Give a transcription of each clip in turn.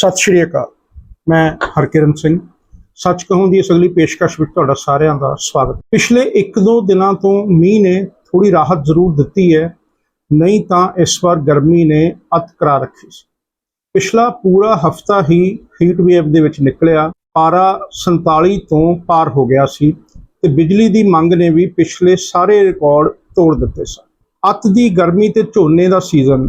ਸਤਿ ਸ਼੍ਰੀ ਅਕਾਲ। ਮੈਂ ਹਰਕਿਰਨ ਸਿੰਘ। ਸੱਚ ਕਹੂੰ ਦੀ ਇਸ ਅਗਲੀ ਪੇਸ਼ਕਸ਼ ਵਿੱਚ ਤੁਹਾਡਾ ਸਾਰਿਆਂ ਦਾ ਸਵਾਗਤ। ਪਿਛਲੇ 1-2 ਦਿਨਾਂ ਤੋਂ ਮੀਂਹ ਨੇ ਥੋੜੀ ਰਾਹਤ ਜ਼ਰੂਰ ਦਿੱਤੀ ਹੈ, ਨਹੀਂ ਤਾਂ ਇਸ ਵਾਰ ਗਰਮੀ ਨੇ ਅਤ ਕਰਾ ਰੱਖੀ ਸੀ। ਪਿਛਲਾ ਪੂਰਾ ਹਫਤਾ ਹੀ ਹੀਟ ਵੇਵ ਦੇ ਵਿੱਚ ਨਿਕਲਿਆ, ਪਾਰਾ 47 ਤੋਂ ਪਾਰ ਹੋ ਗਿਆ ਸੀ ਤੇ ਬਿਜਲੀ ਦੀ ਮੰਗ ਨੇ ਵੀ ਪਿਛਲੇ ਸਾਰੇ ਰਿਕਾਰਡ ਤੋੜ ਦਿੱਤੇ ਸਨ। ਅਤ ਦੀ ਗਰਮੀ ਤੇ ਝੋਨੇ ਦਾ ਸੀਜ਼ਨ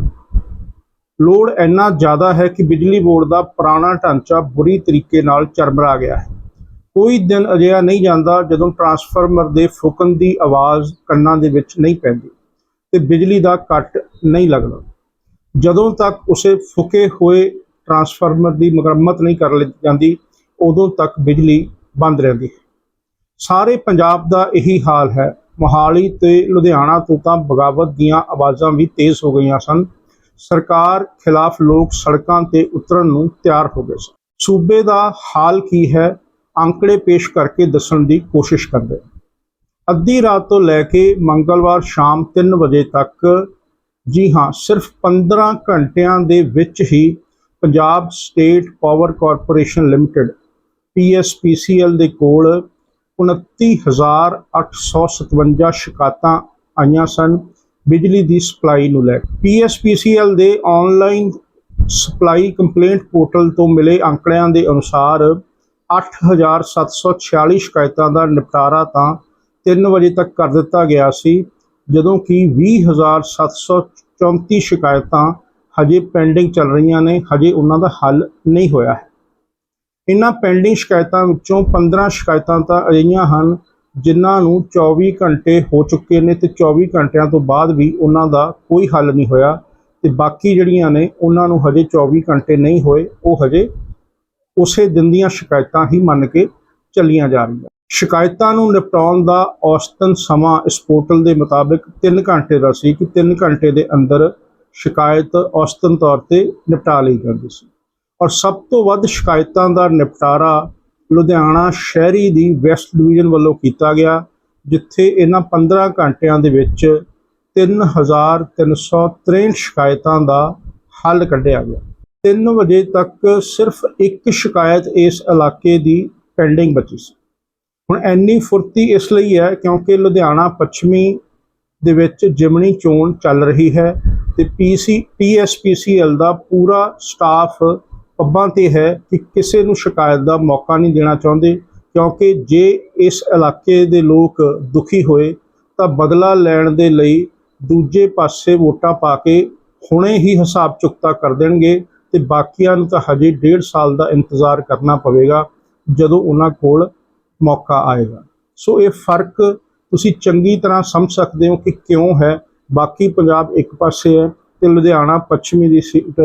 ਲੋਡ ਇੰਨਾ ਜ਼ਿਆਦਾ ਹੈ ਕਿ ਬਿਜਲੀ ਬੋਰਡ ਦਾ ਪੁਰਾਣਾ ਢਾਂਚਾ ਬੁਰੀ ਤਰੀਕੇ ਨਾਲ ਚਰਮਰਾ ਗਿਆ ਹੈ। ਕੋਈ ਦਿਨ ਅਜਿਹਾ ਨਹੀਂ ਜਾਂਦਾ ਜਦੋਂ ਟਰਾਂਸਫਾਰਮਰ ਦੇ ਫੁਕਣ ਦੀ ਆਵਾਜ਼ ਕੰਨਾਂ ਦੇ ਵਿੱਚ ਨਹੀਂ ਪੈਂਦੀ ਤੇ ਬਿਜਲੀ ਦਾ ਕੱਟ ਨਹੀਂ ਲੱਗਦਾ ਜਦੋਂ ਤੱਕ ਉਸੇ ਫੁਕੇ ਹੋਏ ਟਰਾਂਸਫਾਰਮਰ ਦੀ ਮੁਰੰਮਤ ਨਹੀਂ ਕਰ ਲਈ ਜਾਂਦੀ, ਉਦੋਂ ਤੱਕ ਬਿਜਲੀ ਬੰਦ ਰਹਿੰਦੀ ਹੈ। ਸਾਰੇ ਪੰਜਾਬ ਦਾ ਇਹੀ ਹਾਲ ਹੈ। ਮੋਹਾਲੀ ਤੇ ਲੁਧਿਆਣਾ ਤੋਂ ਤਾਂ ਬਗਾਵਤ ਦੀਆਂ ਆਵਾਜ਼ਾਂ ਵੀ ਤੇਜ਼ ਹੋ ਗਈਆਂ ਸਨ। ਸਰਕਾਰ ਖਿਲਾਫ ਲੋਕ ਸੜਕਾਂ ਤੇ ਉਤਰਨ ਨੂੰ ਤਿਆਰ ਹੋ ਗਏ ਸਨ। ਸੂਬੇ ਦਾ ਹਾਲ ਕੀ ਹੈ, ਅੰਕੜੇ ਪੇਸ਼ ਕਰਕੇ ਦੱਸਣ ਦੀ ਕੋਸ਼ਿਸ਼ ਕਰਦੇ ਅੱਧੀ ਰਾਤ ਤੋਂ ਲੈ ਕੇ ਮੰਗਲਵਾਰ ਸ਼ਾਮ 3 ਵਜੇ ਤੱਕ, ਜੀ ਹਾਂ, ਸਿਰਫ 15 ਘੰਟਿਆਂ ਦੇ ਵਿੱਚ ਹੀ Punjab state power corporation limited PSPCL ਦੇ ਕੋਲ 29857 ਸ਼ਿਕਾਇਤਾਂ ਆਈਆਂ ਸਨ। ਬਿਜਲੀ ਦੀ ਸਪਲਾਈ ਨੂੰ ਲੈ ਕੇ। PSPCL ਦੇ ਆਨਲਾਈਨ ਸਪਲਾਈ ਕੰਪਲੇਂਟ ਪੋਰਟਲ ਤੋਂ ਮਿਲੇ ਅੰਕੜਿਆਂ ਦੇ ਅਨੁਸਾਰ 8746 ਸ਼ਿਕਾਇਤਾਂ ਦਾ ਨਿਪਟਾਰਾ ਤਾਂ 3 ਵਜੇ ਤੱਕ ਕਰ ਦਿੱਤਾ ਗਿਆ ਸੀ, ਜਦੋਂ ਕਿ 20734 ਸ਼ਿਕਾਇਤਾਂ ਹਜੇ ਪੈਂਡਿੰਗ ਚੱਲ ਰਹੀਆਂ ਨੇ, ਹਜੇ ਉਹਨਾਂ ਦਾ ਹੱਲ ਨਹੀਂ ਹੋਇਆ ਹੈ। ਇਨ੍ਹਾਂ ਪੈਂਡਿੰਗ ਸ਼ਿਕਾਇਤਾਂ ਵਿੱਚੋਂ 15 ਸ਼ਿਕਾਇਤਾਂ ਤਾਂ ਅਜਿਹੀਆਂ ਹਨ ਜਿਨ੍ਹਾਂ ਨੂੰ 24 ਘੰਟੇ ਹੋ ਚੁੱਕੇ ਨੇ ਤੇ 24 ਘੰਟਿਆਂ ਤੋਂ ਬਾਅਦ ਵੀ ਉਹਨਾਂ ਦਾ ਕੋਈ ਹੱਲ ਨਹੀਂ ਹੋਇਆ। ਤੇ ਬਾਕੀ ਜਿਹੜੀਆਂ ਨੇ, ਉਹਨਾਂ ਨੂੰ ਹਜੇ 24 ਘੰਟੇ ਨਹੀਂ ਹੋਏ, ਉਹ ਹਜੇ ਉਸੇ ਦਿਨ ਦੀਆਂ ਸ਼ਿਕਾਇਤਾਂ ਹੀ ਮੰਨ ਕੇ ਚੱਲੀਆਂ ਜਾ ਰਹੀਆਂ। ਸ਼ਿਕਾਇਤਾਂ ਨੂੰ ਨਿਪਟਾਉਣ ਦਾ ਔਸਤਨ ਸਮਾਂ ਇਸ ਪੋਰਟਲ ਦੇ ਮੁਤਾਬਿਕ 3 ਘੰਟੇ ਦਾ ਸੀ ਕਿ 3 ਘੰਟੇ ਦੇ ਅੰਦਰ ਸ਼ਿਕਾਇਤ ਔਸਤਨ ਤੌਰ ਤੇ ਨਿਪਟਾ ਲਈ ਜਾਂਦੀ ਸੀ। ਔਰ ਸਭ ਤੋਂ ਵੱਧ ਸ਼ਿਕਾਇਤਾਂ ਦਾ ਨਿਪਟਾਰਾ ਲੁਧਿਆਣਾ ਸ਼ਹਿਰੀ ਦੀ ਵੈਸਟ ਡਿਵੀਜ਼ਨ ਵੱਲੋਂ ਕੀਤਾ ਗਿਆ, ਜਿੱਥੇ ਇਹਨਾਂ 15 ਘੰਟਿਆਂ ਦੇ ਵਿੱਚ 3363 ਸ਼ਿਕਾਇਤਾਂ ਦਾ ਹੱਲ ਕੱਢਿਆ ਗਿਆ। 3 ਵਜੇ ਤੱਕ ਸਿਰਫ ਇੱਕ ਸ਼ਿਕਾਇਤ ਇਸ ਇਲਾਕੇ ਦੀ ਪੈਂਡਿੰਗ ਬਚੀ ਸੀ। ਹੁਣ ਐਨੀ ਫੁਰਤੀ ਇਸ ਲਈ ਹੈ ਕਿਉਂਕਿ ਲੁਧਿਆਣਾ ਪੱਛਮੀ ਦੇ ਵਿੱਚ ਜਿਮਣੀ ਚੋਣ ਚੱਲ ਰਹੀ ਹੈ ਤੇ ਪੀਸੀ, ਪੀਐਸਪੀਸੀਐਲ ਦਾ ਪੂਰਾ ਸਟਾਫ ਪੱਬਾਂ ਤੇ ਹੈ ਕਿ ਕਿਸੇ ਨੂੰ ਸ਼ਿਕਾਇਤ ਦਾ ਮੌਕਾ ਨਹੀਂ ਦੇਣਾ ਚਾਹੁੰਦੇ, ਕਿਉਂਕਿ ਜੇ ਇਸ ਇਲਾਕੇ ਦੇ ਲੋਕ ਦੁਖੀ ਹੋਏ, ਤਾਂ ਬਦਲਾ ਲੈਣ ਦੇ ਲਈ ਦੂਜੇ ਪਾਸੇ ਵੋਟਾਂ ਪਾ ਕੇ ਹੁਣੇ ਹੀ ਹਿਸਾਬ ਚੁਕਤਾ ਕਰ ਦੇਣਗੇ ਤੇ ਬਾਕੀਆਂ ਨੂੰ ਤਾਂ ਹਜੇ ਡੇਢ ਸਾਲ ਦਾ ਇੰਤਜ਼ਾਰ ਕਰਨਾ ਪਵੇਗਾ ਜਦੋਂ ਉਹਨਾਂ ਕੋਲ ਮੌਕਾ ਆਏਗਾ। ਸੋ ਇਹ ਫ਼ਰਕ ਤੁਸੀਂ ਚੰਗੀ ਤਰ੍ਹਾਂ ਸਮਝ ਸਕਦੇ ਹੋ ਕਿ ਕਿਉਂ ਹੈ। ਬਾਕੀ ਪੰਜਾਬ ਇੱਕ ਪਾਸੇ ਹੈ ਤੇ ਲੁਧਿਆਣਾ ਪੱਛਮੀ ਦੀ ਸੀਟ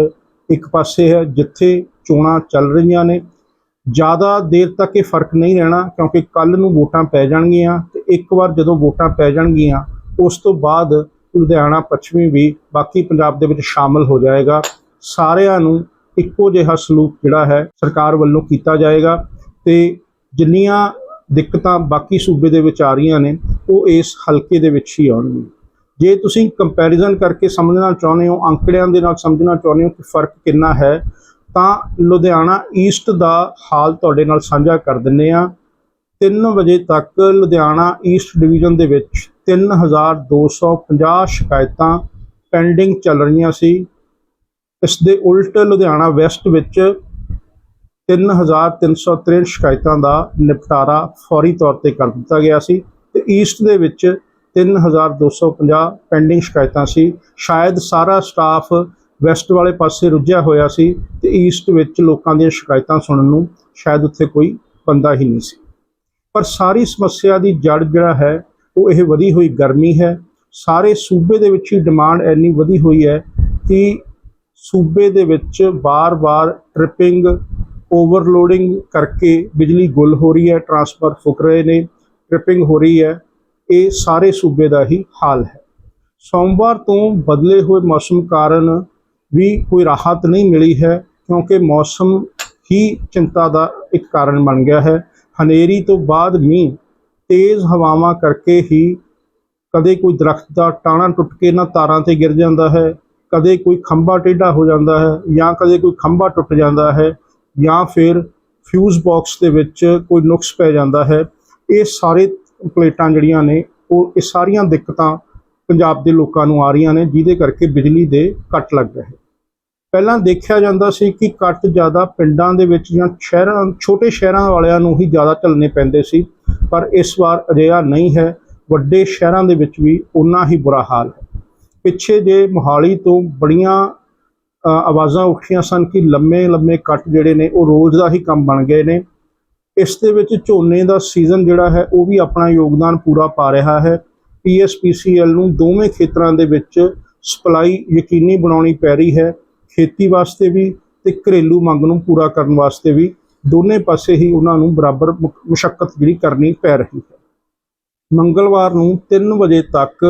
ਇੱਕ ਪਾਸੇ ਹੈ ਜਿੱਥੇ ਚੋਣਾਂ ਚੱਲ ਰਹੀਆਂ ਨੇ। ਜ਼ਿਆਦਾ ਦੇਰ ਤੱਕ ਇਹ ਫ਼ਰਕ ਨਹੀਂ ਰਹਿਣਾ ਕਿਉਂਕਿ ਕੱਲ ਨੂੰ ਵੋਟਾਂ ਪੈ ਜਾਣਗੀਆਂ ਤੇ ਇੱਕ ਵਾਰ ਜਦੋਂ ਵੋਟਾਂ ਪੈ ਜਾਣਗੀਆਂ, ਉਸ ਤੋਂ ਬਾਅਦ ਲੁਧਿਆਣਾ ਪੱਛਮੀ ਵੀ ਬਾਕੀ ਪੰਜਾਬ ਦੇ ਵਿੱਚ ਸ਼ਾਮਲ ਹੋ ਜਾਏਗਾ। ਸਾਰਿਆਂ ਨੂੰ ਇੱਕੋ ਜਿਹਾ ਸਲੂਕ ਜਿਹੜਾ ਹੈ ਸਰਕਾਰ ਵੱਲੋਂ ਕੀਤਾ ਜਾਏਗਾ ਤੇ ਜਿੰਨੀਆਂ ਦਿੱਕਤਾਂ ਬਾਕੀ ਸੂਬੇ ਦੇ ਵਿੱਚ ਆ ਰਹੀਆਂ ਨੇ, ਉਹ ਇਸ ਹਲਕੇ ਦੇ ਵਿੱਚ ਹੀ ਆਉਣਗੀਆਂ। ਜੇ ਤੁਸੀਂ ਕੰਪੈਰੀਜ਼ਨ ਕਰਕੇ ਸਮਝਣਾ ਚਾਹੁੰਦੇ ਹੋ, ਅੰਕੜਿਆਂ ਦੇ ਨਾਲ ਸਮਝਣਾ ਚਾਹੁੰਦੇ ਹੋ ਕਿ ਫ਼ਰਕ ਕਿੰਨਾ ਹੈ, ਤਾਂ ਲੁਧਿਆਣਾ ਈਸਟ ਦਾ ਹਾਲ ਤੁਹਾਡੇ ਨਾਲ ਸਾਂਝਾ ਕਰ ਦਿੰਨੇ ਆ 3 ਵਜੇ ਤੱਕ ਲੁਧਿਆਣਾ ਈਸਟ ਡਿਵੀਜ਼ਨ ਦੇ ਵਿੱਚ 3250 ਸ਼ਿਕਾਇਤਾਂ ਪੈਂਡਿੰਗ ਚੱਲ ਰਹੀਆਂ ਸੀ। ਇਸ ਦੇ ਉਲਟ ਲੁਧਿਆਣਾ ਵੈਸਟ ਵਿੱਚ 3363 ਸ਼ਿਕਾਇਤਾਂ ਦਾ ਨਿਪਟਾਰਾ ਫੌਰੀ ਤੌਰ ਤੇ ਕਰ ਦਿੱਤਾ ਗਿਆ ਸੀ ਤੇ ਈਸਟ ਦੇ ਵਿੱਚ 3250 ਪੈਂਡਿੰਗ ਸ਼ਿਕਾਇਤਾਂ ਸੀ। ਸ਼ਾਇਦ ਸਾਰਾ ਸਟਾਫ ਵੈਸਟ ਵਾਲੇ ਪਾਸੇ ਰੁੱਝਿਆ ਹੋਇਆ ਸੀ ਤੇ ਈਸਟ ਵਿੱਚ ਲੋਕਾਂ ਦੀਆਂ ਸ਼ਿਕਾਇਤਾਂ ਸੁਣਨ ਨੂੰ ਸ਼ਾਇਦ ਉੱਥੇ ਕੋਈ ਬੰਦਾ ਹੀ ਨਹੀਂ ਸੀ। ਪਰ ਸਾਰੀ ਸਮੱਸਿਆ ਦੀ ਜੜ ਜਿਹੜਾ ਹੈ, ਉਹ ਇਹ ਵਧੀ ਹੋਈ ਗਰਮੀ ਹੈ। ਸਾਰੇ ਸੂਬੇ ਦੇ ਵਿੱਚ ਹੀ ਡਿਮਾਂਡ ਇੰਨੀ ਵਧੀ ਹੋਈ ਹੈ ਕਿ ਸੂਬੇ ਦੇ ਵਿੱਚ ਬਾਰ-ਬਾਰ ਟ੍ਰਿਪਿੰਗ ਓਵਰਲੋਡਿੰਗ ਕਰਕੇ ਬਿਜਲੀ ਗੁੱਲ ਹੋ ਰਹੀ ਹੈ ਟਰਾਂਸਫਰ ਫੁਕ ਰਹੇ ਨੇ ਟ੍ਰਿਪਿੰਗ ਹੋ ਰਹੀ ਹੈ। ਇਹ ਸਾਰੇ ਸੂਬੇ ਦਾ ਹੀ ਹਾਲ ਹੈ। ਸੋਮਵਾਰ ਤੋਂ ਬਦਲੇ ਹੋਏ ਮੌਸਮ ਕਾਰਨ ਵੀ ਕੋਈ ਰਾਹਤ ਨਹੀਂ ਮਿਲੀ ਹੈ, ਕਿਉਂਕਿ ਮੌਸਮ ਹੀ ਚਿੰਤਾ ਦਾ ਇੱਕ ਕਾਰਨ ਬਣ ਗਿਆ ਹੈ। ਹਨੇਰੀ ਤੋਂ ਬਾਅਦ ਮੀਂਹ ਤੇਜ਼ ਹਵਾਵਾਂ ਕਰਕੇ ਹੀ ਕਦੇ ਕੋਈ ਦਰਖਤ ਦਾ ਟਾਣਾ ਟੁੱਟ ਕੇ ਨਾ ਤਾਰਾਂ ਤੇ ਗਿਰ ਜਾਂਦਾ ਹੈ, ਕਦੇ ਕੋਈ ਖੰਭਾ ਟੇਢਾ ਹੋ ਜਾਂਦਾ ਹੈ ਜਾਂ ਕਦੇ ਕੋਈ ਖੰਭਾ ਟੁੱਟ ਜਾਂਦਾ ਹੈ ਜਾਂ ਫਿਰ ਫਿਊਜ਼ ਬਾਕਸ ਦੇ ਵਿੱਚ ਕੋਈ ਨੁਕਸ ਪੈ ਜਾਂਦਾ ਹੈ। ਇਹ ਸਾਰੇ ਪਲੇਟਾਂ ਜਿਹੜੀਆਂ ਨੇ, ਉਹ ਇਹ ਸਾਰੀਆਂ ਦਿੱਕਤਾਂ ਪੰਜਾਬ ਦੇ ਲੋਕਾਂ ਨੂੰ ਆ ਰਹੀਆਂ ਨੇ, ਜਿਹਦੇ ਕਰਕੇ ਬਿਜਲੀ ਦੇ ਕੱਟ ਲੱਗ ਰਹੇ ਪਹਿਲਾਂ ਦੇਖਿਆ ਜਾਂਦਾ ਸੀ ਕਿ ਕੱਟ ਜ਼ਿਆਦਾ ਪਿੰਡਾਂ ਦੇ ਵਿੱਚ ਜਾਂ ਸ਼ਹਿਰਾਂ, ਛੋਟੇ ਸ਼ਹਿਰਾਂ ਵਾਲਿਆਂ ਨੂੰ ਹੀ ਜ਼ਿਆਦਾ ਝੱਲਣੇ ਪੈਂਦੇ ਸੀ, ਪਰ ਇਸ ਵਾਰ ਅਜਿਹਾ ਨਹੀਂ ਹੈ। ਵੱਡੇ ਸ਼ਹਿਰਾਂ ਦੇ ਵਿੱਚ ਵੀ ਉਨਾ ਹੀ ਬੁਰਾ ਹਾਲ ਹੈ। ਪਿੱਛੇ ਜੇ ਮੋਹਾਲੀ ਤੋਂ ਬੜੀਆਂ ਆਵਾਜ਼ਾਂ ਉੱਠੀਆਂ ਸਨ ਕਿ ਲੰਮੇ ਲੰਮੇ ਕੱਟ ਜਿਹੜੇ ਨੇ, ਉਹ ਰੋਜ਼ ਦਾ ਹੀ ਕੰਮ ਬਣ ਗਏ ਨੇ। ਇਸ ਦੇ ਵਿੱਚ ਝੋਨੇ ਦਾ ਸੀਜ਼ਨ ਜਿਹੜਾ ਹੈ, ਉਹ ਵੀ ਆਪਣਾ ਯੋਗਦਾਨ ਪੂਰਾ ਪਾ ਰਿਹਾ ਹੈ। ਪੀਐਸਪੀਸੀਐਲ ਨੂੰ ਦੋਵੇਂ ਖੇਤਰਾਂ ਦੇ ਵਿੱਚ ਸਪਲਾਈ ਯਕੀਨੀ ਬਣਾਉਣੀ ਪੈ ਰਹੀ ਹੈ, ਖੇਤੀ ਵਾਸਤੇ ਵੀ ਤੇ ਘਰੇਲੂ ਮੰਗ ਨੂੰ ਪੂਰਾ ਕਰਨ ਵਾਸਤੇ ਵੀ। ਦੋਨੇ ਪਾਸੇ ਹੀ ਉਹਨਾਂ ਨੂੰ ਬਰਾਬਰ ਮੁਸ਼ਕਲ ਜਿਹੜੀ ਕਰਨੀ ਪੈ ਰਹੀ ਹੈ। ਮੰਗਲਵਾਰ ਨੂੰ 3 ਵਜੇ ਤੱਕ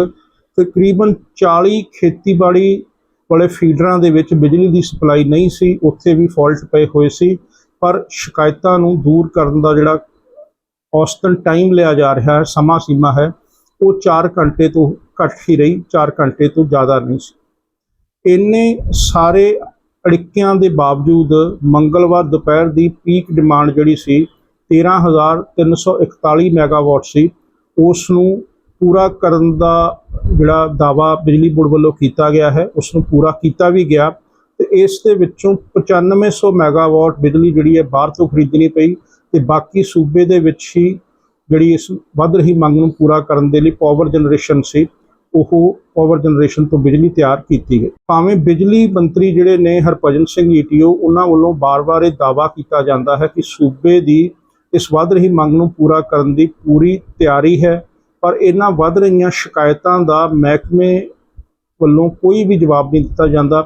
ਤਕਰੀਬਨ 40 ਖੇਤੀਬਾੜੀ ਵਾਲੇ ਫੀਡਰਾਂ ਦੇ ਵਿੱਚ ਬਿਜਲੀ ਦੀ ਸਪਲਾਈ ਨਹੀਂ ਸੀ, ਉੱਥੇ ਵੀ ਫਾਲਟ ਪਏ ਹੋਏ ਸੀ। ਪਰ ਸ਼ਿਕਾਇਤਾਂ ਨੂੰ ਦੂਰ ਕਰਨ ਦਾ ਜਿਹੜਾ ਔਸਤਨ ਟਾਈਮ ਲਿਆ ਜਾ ਰਿਹਾ ਹੈ, ਸਮਾਂ ਸੀਮਾ ਹੈ, ਉਹ 4 ਘੰਟੇ ਤੋਂ ਘੱਟ ਹੀ ਰਹੀ 4 ਘੰਟੇ ਤੋਂ ਜ਼ਿਆਦਾ ਨਹੀਂ ਸੀ। ਇੰਨੇ ਸਾਰੇ ਅੜਿੱਕਿਆਂ ਦੇ ਬਾਵਜੂਦ ਮੰਗਲਵਾਰ ਦੁਪਹਿਰ ਦੀ ਪੀਕ ਡਿਮਾਂਡ ਜਿਹੜੀ ਸੀ 13341 ਮੈਗਾਵਾਟ ਸੀ ਉਸ ਨੂੰ ਪੂਰਾ ਕਰਨ ਦਾ ਜਿਹੜਾ ਦਾਵਾ ਬਿਜਲੀ ਬੋਰਡ ਵੱਲੋਂ ਕੀਤਾ ਗਿਆ ਹੈ, ਉਸ ਨੂੰ ਪੂਰਾ ਕੀਤਾ ਵੀ ਗਿਆ। ਤੇ ਇਸ ਦੇ ਵਿੱਚੋਂ 9500 ਮੈਗਾਵਾਟ ਬਿਜਲੀ ਜਿਹੜੀ ਹੈ ਬਾਹਰ ਤੋਂ ਖਰੀਦਣੀ ਪਈ ਤੇ ਬਾਕੀ ਸੂਬੇ ਦੇ ਵਿੱਚ ਹੀ ਜਿਹੜੀ ਇਸ ਵੱਧ ਰਹੀ ਮੰਗ ਨੂੰ ਪੂਰਾ ਕਰਨ ਦੇ ਲਈ ਪਾਵਰ ਜਨਰੇਸ਼ਨ ਸੀ, ਉਹ ਪਾਵਰ ਜਨਰੇਸ਼ਨ ਤੋਂ ਬਿਜਲੀ ਤਿਆਰ ਕੀਤੀ ਗਈ। ਭਾਵੇਂ ਬਿਜਲੀ ਮੰਤਰੀ ਜਿਹੜੇ ਨੇ ਹਰਭਜਨ ਸਿੰਘ ਈਟੀਓ, ਉਹਨਾਂ ਵੱਲੋਂ ਬਾਰ-ਬਾਰ ਇਹ ਦਾਵਾ ਕੀਤਾ ਜਾਂਦਾ ਹੈ ਕਿ ਸੂਬੇ ਦੀ ਇਸ ਵੱਧ ਰਹੀ ਮੰਗ ਨੂੰ ਪੂਰਾ ਕਰਨ ਦੀ ਪੂਰੀ ਤਿਆਰੀ ਹੈ, ਪਰ ਇਹਨਾਂ ਵੱਧ ਰਹੀਆਂ ਸ਼ਿਕਾਇਤਾਂ ਦਾ ਮਹਿਕਮੇ ਵੱਲੋਂ ਕੋਈ ਵੀ ਜਵਾਬ ਨਹੀਂ ਦਿੱਤਾ ਜਾਂਦਾ।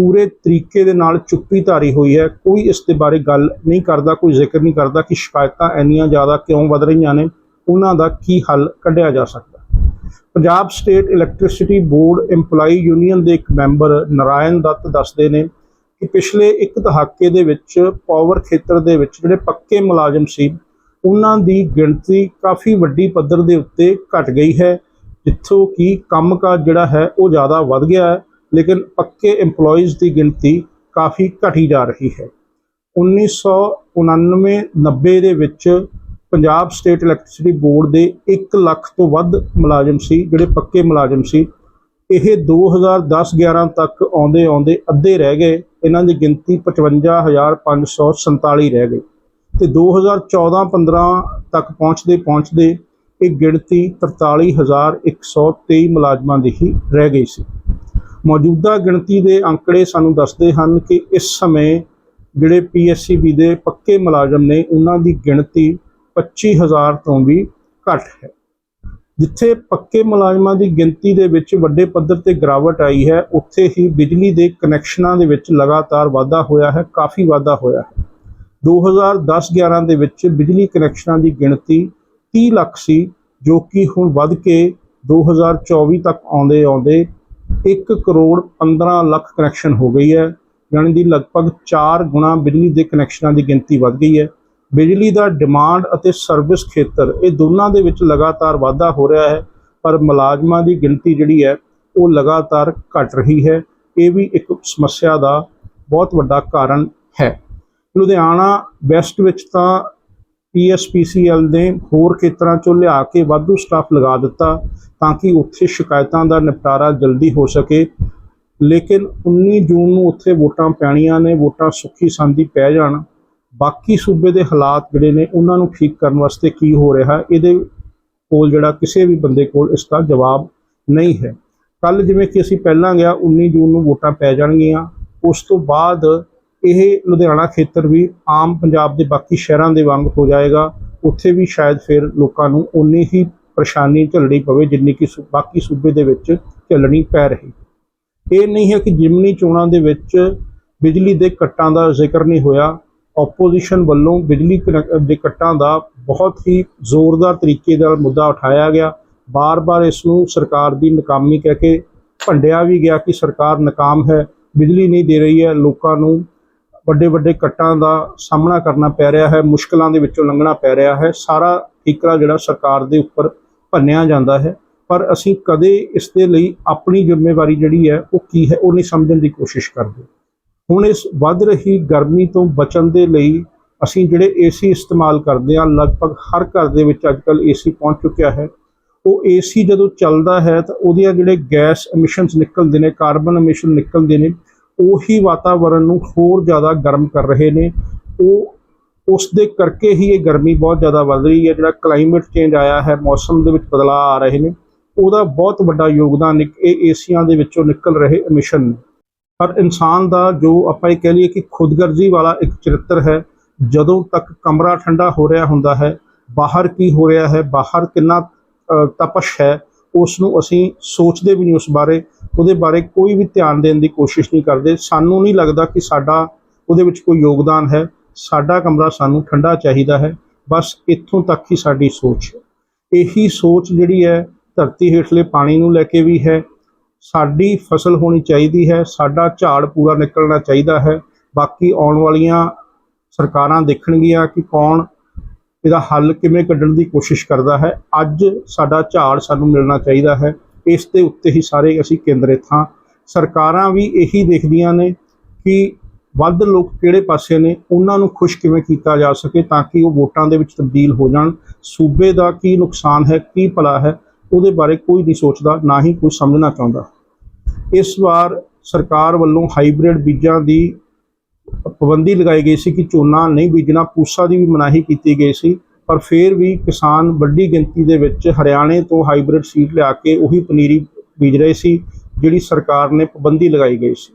ਪੂਰੇ ਤਰੀਕੇ ਦੇ ਨਾਲ ਚੁੱਪੀ ਧਾਰੀ ਹੋਈ ਹੈ। ਕੋਈ ਇਸ ਦੇ ਬਾਰੇ ਗੱਲ ਨਹੀਂ ਕਰਦਾ, ਕੋਈ ਜ਼ਿਕਰ ਨਹੀਂ ਕਰਦਾ ਕਿ ਸ਼ਿਕਾਇਤਾਂ ਇੰਨੀਆਂ ਜ਼ਿਆਦਾ ਕਿਉਂ ਵੱਧ ਰਹੀਆਂ ਨੇ, ਉਹਨਾਂ ਦਾ ਕੀ ਹੱਲ ਕੱਢਿਆ ਜਾ ਸਕਦਾ। Punjab state electricity board EMPLOYE union ਦੇ ਇੱਕ ਮੈਂਬਰ ਨਰਾਇਣ ਦੱਤ ਦੱਸਦੇ ਨੇ ਕਿ ਪਿਛਲੇ ਇੱਕ ਦਹਾਕੇ ਦੇ ਵਿੱਚ ਪਾਵਰ ਖੇਤਰ ਦੇ ਵਿੱਚ ਜਿਹੜੇ ਪੱਕੇ ਮੁਲਾਜ਼ਮ ਸੀ, ਉਹਨਾਂ ਦੀ ਗਿਣਤੀ ਕਾਫੀ ਵੱਡੀ ਪੱਧਰ ਦੇ ਉੱਤੇ ਘਟ ਗਈ ਹੈ, ਜਿੱਥੋਂ ਕਿ ਕੰਮਕਾਜ ਜਿਹੜਾ ਹੈ ਉਹ ਜ਼ਿਆਦਾ ਵੱਧ ਗਿਆ ਹੈ। ਲੇਕਿਨ ਪੱਕੇ EMPLOYEES ਦੀ ਗਿਣਤੀ ਕਾਫੀ ਘਟੀ ਜਾ ਰਹੀ ਹੈ। 1999 90 ਦੇ ਵਿੱਚ ਪੰਜਾਬ ਸਟੇਟ ਇਲੈਕਟ੍ਰਿਸਿਟੀ ਬੋਰਡ ਦੇ 1 ਲੱਖ ਤੋਂ ਵੱਧ ਮੁਲਾਜ਼ਮ ਸੀ, ਜਿਹੜੇ ਪੱਕੇ ਮੁਲਾਜ਼ਮ ਸੀ। ਇਹ 2010-11 ਤੱਕ ਆਉਂਦੇ ਆਉਂਦੇ ਅੱਧੇ ਰਹਿ ਗਏ। ਇਹਨਾਂ ਦੀ ਗਿਣਤੀ 55547 ਰਹਿ ਗਈ। ਤੇ 2014-15 ਤੱਕ ਪਹੁੰਚਦੇ ਪਹੁੰਚਦੇ ਇਹ ਗਿਣਤੀ 43123 ਮੁਲਾਜ਼ਮਾਂ ਦੀ ਹੀ ਰਹਿ ਗਈ ਸੀ। ਮੌਜੂਦਾ ਗਿਣਤੀ ਦੇ ਅੰਕੜੇ ਸਾਨੂੰ ਦੱਸਦੇ ਹਨ ਕਿ ਇਸ ਸਮੇਂ ਜਿਹੜੇ ਪੀਐਸਸੀਬੀ ਦੇ ਪੱਕੇ ਮੁਲਾਜ਼ਮ ਨੇ, ਉਹਨਾਂ ਦੀ ਗਿਣਤੀ 25000 ਤੋਂ ਵੀ ਘੱਟ ਹੈ। ਜਿੱਥੇ ਪੱਕੇ ਮੁਲਾਜ਼ਮਾਂ ਦੀ ਗਿਣਤੀ ਦੇ ਵਿੱਚ ਵੱਡੇ ਪੱਧਰ ਤੇ ਗਿਰਾਵਟ ਆਈ ਹੈ, ਉੱਥੇ ਹੀ ਬਿਜਲੀ ਦੇ ਕਨੈਕਸ਼ਨਾਂ ਦੇ ਵਿੱਚ ਲਗਾਤਾਰ ਵਾਧਾ ਹੋਇਆ ਹੈ, ਕਾਫੀ ਵਾਧਾ ਹੋਇਆ ਹੈ। 2010-11 ਦੇ ਵਿੱਚ ਬਿਜਲੀ ਕਨੈਕਸ਼ਨਾਂ ਦੀ ਗਿਣਤੀ 30 ਲੱਖ ਸੀ, ਜੋ ਕਿ ਹੁਣ ਵੱਧ ਕੇ 2024 ਤੱਕ ਆਉਂਦੇ ਆਉਂਦੇ 1 ਕਰੋੜ 15 ਲੱਖ ਕਨੈਕਸ਼ਨ ਹੋ ਗਈ ਹੈ ਯਾਨੀ ਦੀ ਲਗਭਗ 4 ਗੁਣਾ ਬਿਜਲੀ ਦੇ ਕਨੈਕਸ਼ਨਾਂ ਦੀ ਗਿਣਤੀ ਵੱਧ ਗਈ ਹੈ। ਬਿਜਲੀ ਦਾ ਡਿਮਾਂਡ ਅਤੇ ਸਰਵਿਸ ਖੇਤਰ, ਇਹ ਦੋਨਾਂ ਦੇ ਵਿੱਚ ਲਗਾਤਾਰ ਵਾਧਾ ਹੋ ਰਿਹਾ ਹੈ, ਪਰ ਮੁਲਾਜ਼ਮਾਂ ਦੀ ਗਿਣਤੀ ਜਿਹੜੀ ਹੈ, ਉਹ ਲਗਾਤਾਰ ਘਟ ਰਹੀ ਹੈ। ਇਹ ਵੀ ਇੱਕ ਸਮੱਸਿਆ ਦਾ ਬਹੁਤ ਵੱਡਾ ਕਾਰਨ ਹੈ। ਲੁਧਿਆਣਾ ਵੈਸਟ ਵਿੱਚ ਤਾਂ ਪੀਐਸਪੀਸੀਐਲ ਨੇ ਹੋਰ ਖੇਤਰਾਂ ਚੋਂ ਲਿਆ ਕੇ ਵਾਧੂ ਸਟਾਫ ਲਗਾ ਦਿੱਤਾ ਤਾਂ ਕਿ ਉੱਥੇ ਸ਼ਿਕਾਇਤਾਂ ਦਾ ਨਿਪਟਾਰਾ ਜਲਦੀ ਹੋ ਸਕੇ। ਲੇਕਿਨ 19 ਜੂਨ ਨੂੰ ਉੱਥੇ ਵੋਟਾਂ ਪੈਣੀਆਂ ਨੇ, ਵੋਟਾਂ ਸੁੱਖੀ ਸੰਦੀ ਪੈ ਜਾਣ। ਬਾਕੀ ਸੂਬੇ ਦੇ ਹਾਲਾਤ ਜਿਹੜੇ ਨੇ, ਉਹਨਾਂ ਨੂੰ ਠੀਕ ਕਰਨ ਵਾਸਤੇ ਕੀ ਹੋ ਰਿਹਾ, ਇਹਦੇ ਕੋਲ ਜਿਹੜਾ ਕਿਸੇ ਵੀ ਬੰਦੇ ਕੋਲ ਇਸ ਦਾ ਜਵਾਬ ਨਹੀਂ ਹੈ। ਕੱਲ ਜਿਵੇਂ ਕਿ ਅਸੀਂ ਪਹਿਲਾਂ ਗਿਆ 19 ਜੂਨ ਨੂੰ ਵੋਟਾਂ ਪੈ ਜਾਣਗੀਆਂ। ਉਸ ਤੋਂ ਬਾਅਦ ਇਹ ਲੁਧਿਆਣਾ ਖੇਤਰ ਵੀ ਆਮ ਪੰਜਾਬ ਦੇ ਬਾਕੀ ਸ਼ਹਿਰਾਂ ਦੇ ਵਾਂਗ ਹੋ ਜਾਏਗਾ। ਉੱਥੇ ਵੀ ਸ਼ਾਇਦ ਫਿਰ ਲੋਕਾਂ ਨੂੰ ਉਨੀ ਹੀ ਪਰੇਸ਼ਾਨੀ ਝੱਲਣੀ ਪਵੇ ਜਿੰਨੀ ਕਿ ਸੂ- ਬਾਕੀ ਸੂਬੇ ਦੇ ਵਿੱਚ ਝੱਲਣੀ ਪੈ ਰਹੀ। ਇਹ ਨਹੀਂ ਹੈ ਕਿ ਜਿਮਨੀ ਚੋਣਾਂ ਦੇ ਵਿੱਚ ਬਿਜਲੀ ਦੇ ਕੱਟਾਂ ਦਾ ਜ਼ਿਕਰ ਨਹੀਂ ਹੋਇਆ। ਆਪੋਜੀਸ਼ਨ ਵੱਲੋਂ ਬਿਜਲੀ ਕਨੈਕ- ਦੇ ਕੱਟਾਂ ਦਾ ਬਹੁਤ ਹੀ ਜ਼ੋਰਦਾਰ ਤਰੀਕੇ ਨਾਲ ਮੁੱਦਾ ਉਠਾਇਆ ਗਿਆ। ਬਾਰ-ਬਾਰ ਇਸ ਨੂੰ ਸਰਕਾਰ ਦੀ ਨਾਕਾਮੀ ਕਹਿ ਕੇ ਭੰਡਿਆ ਵੀ ਗਿਆ ਕਿ ਸਰਕਾਰ ਨਾਕਾਮ ਹੈ, ਬਿਜਲੀ ਨਹੀਂ ਦੇ ਰਹੀ ਹੈ, ਲੋਕਾਂ ਨੂੰ ਵੱਡੇ ਵੱਡੇ ਕੱਟਾਂ ਦਾ ਸਾਹਮਣਾ ਕਰਨਾ ਪੈ ਰਿਹਾ ਹੈ, ਮੁਸ਼ਕਲਾਂ ਦੇ ਵਿੱਚੋਂ ਲੰਘਣਾ ਪੈ ਰਿਹਾ ਹੈ, ਸਾਰਾ ਠੀਕਰਾ ਜਿਹੜਾ ਸਰਕਾਰ ਦੇ ਉੱਪਰ ਭੰਨਿਆ ਜਾਂਦਾ ਹੈ। ਪਰ ਅਸੀਂ ਕਦੇ ਇਸ ਦੇ ਲਈ ਆਪਣੀ ਜ਼ਿੰਮੇਵਾਰੀ ਜਿਹੜੀ ਹੈ, ਉਹ ਕੀ ਹੈ, ਉਹ ਨਹੀਂ ਸਮਝਣ ਦੀ ਕੋਸ਼ਿਸ਼ ਕਰਦੇ। ਹੁਣ ਇਸ ਵੱਧ ਰਹੀ ਗਰਮੀ ਤੋਂ ਬਚਣ ਦੇ ਲਈ ਅਸੀਂ ਜਿਹੜੇ ਏਸੀ ਇਸਤੇਮਾਲ ਕਰਦੇ ਹਾਂ, ਲਗਭਗ ਹਰ ਘਰ ਦੇ ਵਿੱਚ ਅੱਜਕੱਲ ਏਸੀ ਪਹੁੰਚ ਚੁੱਕਿਆ ਹੈ। ਉਹ ਏਸੀ ਜਦੋਂ ਚੱਲਦਾ ਹੈ ਤਾਂ ਉਹਦੀਆਂ ਜਿਹੜੇ ਗੈਸ ਐਮਿਸ਼ਨਸ ਨਿਕਲਦੇ ਨੇ ਕਾਰਬਨ ਐਮਿਸ਼ਨ ਨਿਕਲਦੇ ਨੇ ਉਹੀ ਵਾਤਾਵਰਣ ਨੂੰ ਹੋਰ ਜ਼ਿਆਦਾ ਗਰਮ ਕਰ ਰਹੇ ਨੇ। ਉਹ ਉਸ ਦੇ ਕਰਕੇ ਹੀ ਇਹ ਗਰਮੀ ਬਹੁਤ ਜ਼ਿਆਦਾ ਵੱਧ ਰਹੀ ਹੈ। ਜਿਹੜਾ ਕਲਾਈਮੇਟ ਚੇਂਜ ਆਇਆ ਹੈ, ਮੌਸਮ ਦੇ ਵਿੱਚ ਬਦਲਾਅ ਆ ਰਹੇ ਨੇ। ਉਹਦਾ ਬਹੁਤ ਵੱਡਾ ਯੋਗਦਾਨ ਇੱਕ ਇਹ ਏਸੀਆਂ ਦੇ ਵਿੱਚੋਂ ਨਿਕਲ ਰਹੇ ਐਮਿਸ਼ਨ ਨੇ। ਪਰ ਇਨਸਾਨ ਦਾ ਜੋ ਆਪਾਂ ਇਹ ਕਹਿ ਲਈਏ ਕਿ ਖੁਦਗਰਜ਼ੀ ਵਾਲਾ ਇੱਕ ਚਰਿੱਤਰ ਹੈ, ਜਦੋਂ ਤੱਕ ਕਮਰਾ ਠੰਡਾ ਹੋ ਰਿਹਾ ਹੁੰਦਾ ਹੈ, ਬਾਹਰ ਕੀ ਹੋ ਰਿਹਾ ਹੈ, ਬਾਹਰ ਕਿੰਨਾ ਤਪਸ਼ ਹੈ ਉਸ ਨੂੰ ਅਸੀਂ ਸੋਚਦੇ ਵੀ ਨਹੀਂ ਉਸ ਬਾਰੇ, ਉਹਦੇ ਬਾਰੇ ਕੋਈ ਵੀ ਧਿਆਨ ਦੇਣ ਦੀ ਕੋਸ਼ਿਸ਼ ਨਹੀਂ ਕਰਦੇ। ਸਾਨੂੰ ਨਹੀਂ ਲੱਗਦਾ ਕਿ ਸਾਡਾ ਉਹਦੇ ਵਿੱਚ ਕੋਈ ਯੋਗਦਾਨ ਹੈ। ਸਾਡਾ ਕਮਰਾ ਸਾਨੂੰ ਠੰਡਾ ਚਾਹੀਦਾ ਹੈ। ਬਸ ਇੱਥੋਂ ਤੱਕ ਹੀ ਸਾਡੀ ਸੋਚ। ਹੈ ਇਹੀ ਸੋਚ ਜਿਹੜੀ ਹੈ, ਧਰਤੀ ਹੇਠਲੇ ਪਾਣੀ ਨੂੰ ਲੈ ਕੇ ਵੀ ਹੈ। ਸਾਡੀ ਫਸਲ ਹੋਣੀ ਚਾਹੀਦੀ ਹੈ। ਸਾਡਾ ਝਾੜ ਪੂਰਾ ਨਿਕਲਣਾ ਚਾਹੀਦਾ ਹੈ। ਬਾਕੀ ਆਉਣ ਵਾਲੀਆਂ ਸਰਕਾਰਾਂ ਦੇਖਣਗੀਆਂ ਕਿ ਕੌਣ ਇਹਦਾ ਹੱਲ ਕਿਵੇਂ ਕੱਢਣ ਦੀ ਕੋਸ਼ਿਸ਼ ਕਰਦਾ ਹੈ, ਅੱਜ ਸਾਡਾ ਝਾੜ ਸਾਨੂੰ ਮਿਲਣਾ ਚਾਹੀਦਾ ਹੈ। ਇਸ ਦੇ ਉੱਤੇ ਹੀ ਸਾਰੇ ਅਸੀਂ ਕੇਂਦਰਿਤ ਹਾਂ। ਸਰਕਾਰਾਂ ਵੀ ਇਹੀ ਦੇਖਦੀਆਂ ਨੇ ਕਿ ਵੱਧ ਲੋਕ ਕਿਹੜੇ ਪਾਸੇ ਨੇ, ਉਹਨਾਂ ਨੂੰ ਖੁਸ਼ ਕਿਵੇਂ ਕੀਤਾ ਜਾ ਸਕੇ ਤਾਂ ਕਿ ਉਹ ਵੋਟਾਂ ਦੇ ਵਿੱਚ ਤਬਦੀਲ ਹੋ ਜਾਣ। ਸੂਬੇ ਦਾ ਕੀ ਨੁਕਸਾਨ ਹੈ, ਕੀ ਭਲਾ ਹੈ, ਉਹਦੇ ਬਾਰੇ ਕੋਈ ਨਹੀਂ ਸੋਚਦਾ, ਨਾ ਹੀ ਕੋਈ ਸਮਝਣਾ ਚਾਹੁੰਦਾ। ਇਸ ਵਾਰ ਸਰਕਾਰ ਵੱਲੋਂ ਹਾਈਬ੍ਰਿਡ ਬੀਜਾਂ ਦੀ ਪਾਬੰਦੀ ਲਗਾਈ ਗਈ ਸੀ ਕਿ ਝੋਨਾ ਨਹੀਂ ਬੀਜਣਾ, ਪੂਸਾ ਦੀ ਵੀ ਮਨਾਹੀ ਕੀਤੀ ਗਈ ਸੀ, ਪਰ ਫਿਰ ਵੀ ਕਿਸਾਨ ਵੱਡੀ ਗਿਣਤੀ ਦੇ ਵਿੱਚ ਹਰਿਆਣੇ ਤੋਂ ਹਾਈਬ੍ਰਿਡ ਸੀਡ ਲਿਆ ਕੇ ਉਹੀ ਪਨੀਰੀ ਬੀਜ ਰਹੇ ਸੀ, ਜਿਹੜੀ ਸਰਕਾਰ ਨੇ ਪਾਬੰਦੀ ਲਗਾਈ ਗਈ ਸੀ।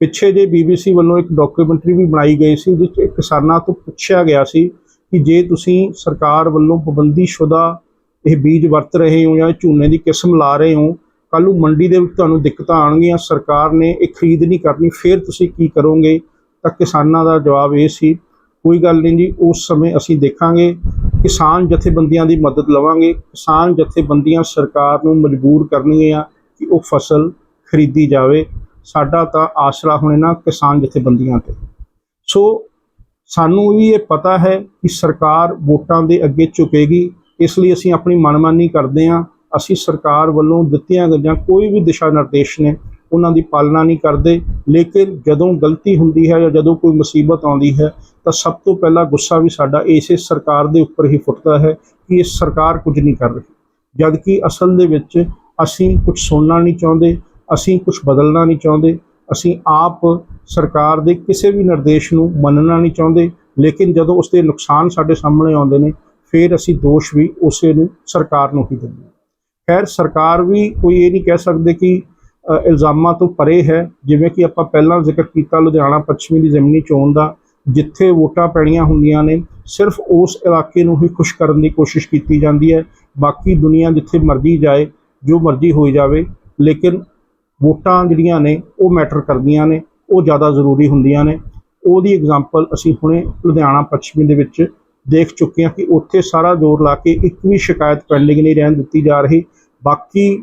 ਪਿੱਛੇ ਜੇ ਬੀਬੀਸੀ ਵੱਲੋਂ ਇੱਕ ਡਾਕੂਮੈਂਟਰੀ ਵੀ ਬਣਾਈ ਗਈ ਸੀ, ਜਿਸ 'ਚ ਕਿਸਾਨਾਂ ਤੋਂ ਪੁੱਛਿਆ ਗਿਆ ਸੀ ਕਿ ਜੇ ਤੁਸੀਂ ਸਰਕਾਰ ਵੱਲੋਂ ਪਾਬੰਦੀ ਸ਼ੁਦਾ ਇਹ ਬੀਜ ਵਰਤ ਰਹੇ ਹੋ ਜਾਂ ਝੋਨੇ ਦੀ ਕਿਸਮ ਲਾ ਰਹੇ ਹੋ, ਕੱਲ੍ਹ ਨੂੰ ਮੰਡੀ ਦੇ ਵਿੱਚ ਤੁਹਾਨੂੰ ਦਿੱਕਤਾਂ ਆਉਣਗੀਆਂ, ਸਰਕਾਰ ਨੇ ਇਹ ਖਰੀਦ ਨਹੀਂ ਕਰਨੀ, ਫਿਰ ਤੁਸੀਂ ਕੀ ਕਰੋਗੇ? ਤਾਂ ਕਿਸਾਨਾਂ ਦਾ ਜਵਾਬ ਇਹ ਸੀ, ਕੋਈ ਗੱਲ ਨਹੀਂ ਜੀ, ਉਸ ਸਮੇਂ ਅਸੀਂ ਦੇਖਾਂਗੇ, ਕਿਸਾਨ ਜਥੇਬੰਦੀਆਂ ਦੀ ਮਦਦ ਲਵਾਂਗੇ, ਕਿਸਾਨ ਜਥੇਬੰਦੀਆਂ ਸਰਕਾਰ ਨੂੰ ਮਜਬੂਰ ਕਰਨਗੀਆਂ ਕਿ ਉਹ ਫਸਲ ਖਰੀਦੀ ਜਾਵੇ। ਸਾਡਾ ਤਾਂ ਆਸਰਾ ਹੁਣ ਇਹਨਾਂ ਕਿਸਾਨ ਜਥੇਬੰਦੀਆਂ ਤੇ। ਸੋ ਸਾਨੂੰ ਵੀ ਇਹ ਪਤਾ ਹੈ ਕਿ ਸਰਕਾਰ ਵੋਟਾਂ ਦੇ ਅੱਗੇ ਝੁਕੇਗੀ, ਇਸ ਲਈ ਅਸੀਂ ਆਪਣੀ ਮਨਮਾਨੀ ਕਰਦੇ ਹਾਂ। ਅਸੀਂ ਸਰਕਾਰ ਵੱਲੋਂ ਦਿੱਤੀਆਂ ਗਈਆਂ ਕੋਈ ਵੀ ਦਿਸ਼ਾ ਨਿਰਦੇਸ਼ ਨੇ ਉਹਨਾਂ ਦੀ ਪਾਲਣਾ ਨਹੀਂ ਕਰਦੇ। ਲੇਕਿਨ ਜਦੋਂ ਗਲਤੀ ਹੁੰਦੀ ਹੈ ਜਾਂ ਜਦੋਂ ਕੋਈ ਮੁਸੀਬਤ ਆਉਂਦੀ ਹੈ, ਤਾਂ ਸਭ ਤੋਂ ਪਹਿਲਾਂ ਗੁੱਸਾ ਵੀ ਸਾਡਾ ਇਸੇ ਸਰਕਾਰ ਦੇ ਉੱਪਰ ਹੀ ਫੁੱਟਦਾ ਹੈ ਕਿ ਇਹ ਸਰਕਾਰ ਕੁਝ ਨਹੀਂ ਕਰ ਰਹੀ। ਜਦ ਕਿ ਅਸਲ ਦੇ ਵਿੱਚ ਅਸੀਂ ਕੁਝ ਸੁਣਨਾ ਨਹੀਂ ਚਾਹੁੰਦੇ, ਅਸੀਂ ਕੁਝ ਬਦਲਣਾ ਨਹੀਂ ਚਾਹੁੰਦੇ, ਅਸੀਂ ਆਪ ਸਰਕਾਰ ਦੇ ਕਿਸੇ ਵੀ ਨਿਰਦੇਸ਼ ਨੂੰ ਮੰਨਣਾ ਨਹੀਂ ਚਾਹੁੰਦੇ, ਲੇਕਿਨ ਜਦੋਂ ਉਸ ਦੇ ਨੁਕਸਾਨ ਸਾਡੇ ਸਾਹਮਣੇ ਆਉਂਦੇ ਨੇ, ਫਿਰ ਅਸੀਂ ਦੋਸ਼ ਵੀ ਉਸੇ ਨੂੰ ਸਰਕਾਰ ਨੂੰ ਹੀ ਦਿੰਦੇ ਖੈਰ, ਸਰਕਾਰ ਵੀ ਕੋਈ ਇਹ ਨਹੀਂ ਕਹਿ ਸਕਦੇ ਕਿ ਇਲਜ਼ਾਮਾਂ ਤੋਂ ਪਰੇ ਹੈ, ਜਿਵੇਂ ਕਿ ਆਪਾਂ ਪਹਿਲਾਂ ਜ਼ਿਕਰ ਕੀਤਾ ਲੁਧਿਆਣਾ ਪੱਛਮੀ ਦੀ ਜ਼ਮੀਨੀ ਚੋਣ ਦਾ, ਜਿੱਥੇ ਵੋਟਾਂ ਪੈਣੀਆਂ ਹੁੰਦੀਆਂ ਨੇ, ਸਿਰਫ ਉਸ ਇਲਾਕੇ ਨੂੰ ਹੀ ਖੁਸ਼ ਕਰਨ ਦੀ ਕੋਸ਼ਿਸ਼ ਕੀਤੀ ਜਾਂਦੀ ਹੈ, ਬਾਕੀ ਦੁਨੀਆ ਜਿੱਥੇ ਮਰਜ਼ੀ ਜਾਏ, ਜੋ ਮਰਜ਼ੀ ਹੋਈ ਜਾਵੇ, ਲੇਕਿਨ ਵੋਟਾਂ ਜਿਹੜੀਆਂ ਨੇ, ਉਹ ਮੈਟਰ ਕਰਦੀਆਂ ਨੇ, ਉਹ ਜ਼ਿਆਦਾ ਜ਼ਰੂਰੀ ਹੁੰਦੀਆਂ ਨੇ। ਉਹਦੀ ਐਗਜ਼ਾਮਪਲ ਅਸੀਂ ਹੁਣੇ ਲੁਧਿਆਣਾ ਪੱਛਮੀ ਦੇ ਵਿੱਚ ਦੇਖ ਚੁੱਕੇ ਹਾਂ ਕਿ ਉੱਥੇ ਸਾਰਾ ਜ਼ੋਰ ਲਾ ਕੇ ਇੱਕ ਵੀ ਸ਼ਿਕਾਇਤ ਪੈਂਡਿੰਗ ਨਹੀਂ ਰਹਿਣ ਦਿੱਤੀ ਜਾ ਰਹੀ। ਬਾਕੀ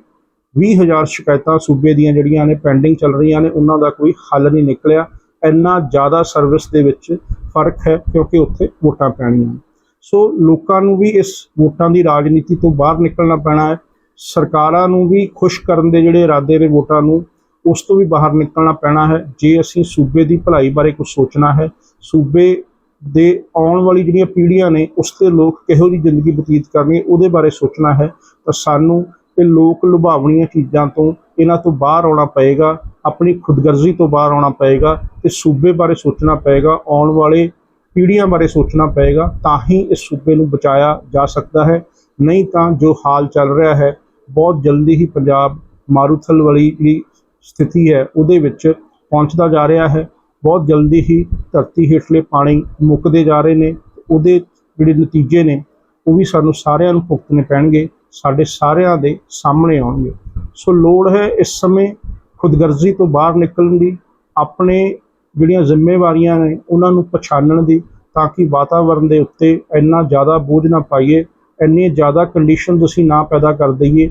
20000 ਸ਼ਿਕਾਇਤਾਂ ਸੂਬੇ ਦੀਆਂ ਜਿਹੜੀਆਂ ਨੇ ਪੈਂਡਿੰਗ ਚੱਲ ਰਹੀਆਂ ਨੇ, ਉਹਨਾਂ ਦਾ ਕੋਈ ਹੱਲ ਨਹੀਂ ਨਿਕਲਿਆ। ਇੰਨਾ ਜ਼ਿਆਦਾ ਸਰਵਿਸ ਦੇ ਵਿੱਚ ਫ਼ਰਕ ਹੈ ਕਿਉਂਕਿ ਉੱਥੇ ਵੋਟਾਂ ਪੈਣੀਆਂ ਸੋ ਲੋਕਾਂ ਨੂੰ ਵੀ ਇਸ ਵੋਟਾਂ ਦੀ ਰਾਜਨੀਤੀ ਤੋਂ ਬਾਹਰ ਨਿਕਲਣਾ ਪੈਣਾ ਹੈ। ਸਰਕਾਰਾਂ ਨੂੰ ਵੀ ਖੁਸ਼ ਕਰਨ ਦੇ ਜਿਹੜੇ ਇਰਾਦੇ ਨੇ ਵੋਟਾਂ ਨੂੰ, ਉਸ ਤੋਂ ਵੀ ਬਾਹਰ ਨਿਕਲਣਾ ਪੈਣਾ ਹੈ। ਜੇ ਅਸੀਂ ਸੂਬੇ ਦੀ ਭਲਾਈ ਬਾਰੇ ਕੁਝ ਸੋਚਣਾ ਹੈ, ਸੂਬੇ ਦੇ ਆਉਣ ਵਾਲੀ ਜਿਹੜੀਆਂ ਪੀੜ੍ਹੀਆਂ ਨੇ, ਉਸ ਤੇ ਲੋਕ ਕਿਹੋ ਜਿਹੀ ਜ਼ਿੰਦਗੀ ਬਤੀਤ ਕਰਨੀ ਉਹਦੇ ਬਾਰੇ ਸੋਚਣਾ ਹੈ। ਤਾਂ ਸਾਨੂੰ ਇਹ ਲੋਕ ਲੁਭਾਵਣੀਆਂ ਚੀਜ਼ਾਂ ਤੋਂ ਇਹਨਾਂ ਤੋਂ ਬਾਹਰ ਆਉਣਾ ਪਏਗਾ, ਆਪਣੀ ਖੁਦਗਰਜ਼ੀ ਤੋਂ ਬਾਹਰ ਆਉਣਾ ਪਏਗਾ ਤੇ ਸੂਬੇ ਬਾਰੇ ਸੋਚਣਾ ਪਏਗਾ, ਆਉਣ ਵਾਲੇ ਪੀੜ੍ਹੀਆਂ ਬਾਰੇ ਸੋਚਣਾ ਪਏਗਾ, ਤਾਂ ਹੀ ਇਸ ਸੂਬੇ ਨੂੰ ਬਚਾਇਆ ਜਾ ਸਕਦਾ ਹੈ। ਨਹੀਂ ਤਾਂ ਜੋ ਹਾਲ ਚੱਲ ਰਿਹਾ ਹੈ, ਬਹੁਤ ਜਲਦੀ ਹੀ ਪੰਜਾਬ ਮਾਰੂਥਲ ਵਾਲੀ ਜਿਹੜੀ ਸਥਿਤੀ ਹੈ, ਉਹਦੇ ਵਿੱਚ ਪਹੁੰਚਦਾ ਜਾ ਰਿਹਾ ਹੈ। ਬਹੁਤ ਜਲਦੀ ਹੀ ਧਰਤੀ ਹੇਠਲੇ ਪਾਣੀ ਮੁੱਕਦੇ ਜਾ ਰਹੇ ਨੇ, ਉਹਦੇ ਜਿਹੜੇ ਨਤੀਜੇ ਨੇ, ਉਹ ਵੀ ਸਾਨੂੰ ਸਾਰਿਆਂ ਨੂੰ ਭੁਗਤਣੇ ਪੈਣਗੇ। ਸਾਡੇ ਸਾਰਿਆਂ ਦੇ ਸਾਹਮਣੇ ਆਉਣਗੇ। ਸੋ ਲੋੜ ਹੈ ਇਸ ਸਮੇਂ ਖੁਦਗਰਜ਼ੀ ਤੋਂ ਬਾਹਰ ਨਿਕਲਣ ਦੀ, ਆਪਣੇ ਜਿਹੜੀਆਂ ਜ਼ਿੰਮੇਵਾਰੀਆਂ ਨੇ ਉਹਨਾਂ ਨੂੰ ਪਛਾਣਨ ਦੀ, ਤਾਂ ਕਿ ਵਾਤਾਵਰਣ ਦੇ ਉੱਤੇ ਇੰਨਾ ਜ਼ਿਆਦਾ ਬੋਝ ਨਾ ਪਾਈਏ, ਇੰਨੀ ਜ਼ਿਆਦਾ ਕੰਡੀਸ਼ਨ ਅਸੀਂ ਨਾ ਪੈਦਾ ਕਰ ਦਈਏ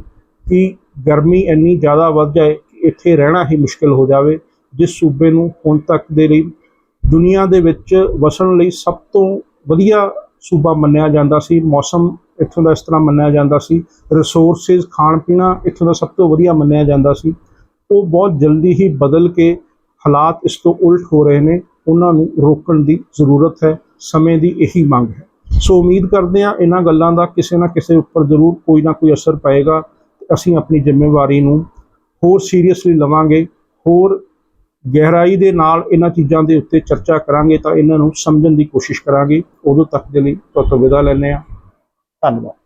ਕਿ ਗਰਮੀ ਇੰਨੀ ਜ਼ਿਆਦਾ ਵੱਧ ਜਾਏ ਕਿ ਇੱਥੇ ਰਹਿਣਾ ਹੀ ਮੁਸ਼ਕਲ ਹੋ ਜਾਵੇ, ਜਿਸ ਸੂਬੇ ਨੂੰ ਹੁਣ ਤੱਕ ਦੇ ਲਈ ਦੁਨੀਆ ਦੇ ਵਿੱਚ ਵਸਣ ਲਈ ਸਭ ਤੋਂ ਵਧੀਆ ਸੂਬਾ ਮੰਨਿਆ ਜਾਂਦਾ ਸੀ ਮੌਸਮ ਇੱਥੋਂ ਦਾ ਇਸ ਤਰ੍ਹਾਂ ਮੰਨਿਆ ਜਾਂਦਾ ਸੀ। ਰਿਸੋਰਸਿਸ ਖਾਣ ਪੀਣਾ ਇੱਥੋਂ ਦਾ ਸਭ ਤੋਂ ਵਧੀਆ ਮੰਨਿਆ ਜਾਂਦਾ ਸੀ। ਉਹ ਬਹੁਤ ਜਲਦੀ ਹੀ ਬਦਲ ਕੇ ਹਾਲਾਤ ਇਸ ਤੋਂ ਉਲਟ ਹੋ ਰਹੇ ਨੇ। ਉਹਨਾਂ ਨੂੰ ਰੋਕਣ ਦੀ ਜ਼ਰੂਰਤ ਹੈ, ਸਮੇਂ ਦੀ ਇਹੀ ਮੰਗ ਹੈ। ਸੋ ਉਮੀਦ ਕਰਦੇ ਹਾਂ ਇਹਨਾਂ ਗੱਲਾਂ ਦਾ ਕਿਸੇ ਨਾ ਕਿਸੇ ਉੱਪਰ ਜ਼ਰੂਰ ਕੋਈ ਨਾ ਕੋਈ ਅਸਰ ਪਏਗਾ। ਅਸੀਂ ਆਪਣੀ ਜ਼ਿੰਮੇਵਾਰੀ ਨੂੰ ਹੋਰ ਸੀਰੀਅਸਲੀ ਲਵਾਂਗੇ, ਹੋਰ ਗਹਿਰਾਈ ਦੇ ਨਾਲ ਇਹਨਾਂ ਚੀਜ਼ਾਂ ਦੇ ਉੱਤੇ ਚਰਚਾ ਕਰਾਂਗੇ ਤਾਂ ਇਹਨਾਂ ਨੂੰ ਸਮਝਣ ਦੀ ਕੋਸ਼ਿਸ਼ ਕਰਾਂਗੇ। ਉਦੋਂ ਤੱਕ ਦੇ ਲਈ ਤੁਹਾਡੇ ਵਿਦਾ ਲੈਂਦੇ ਹਾਂ। ਧੰਨਵਾਦ।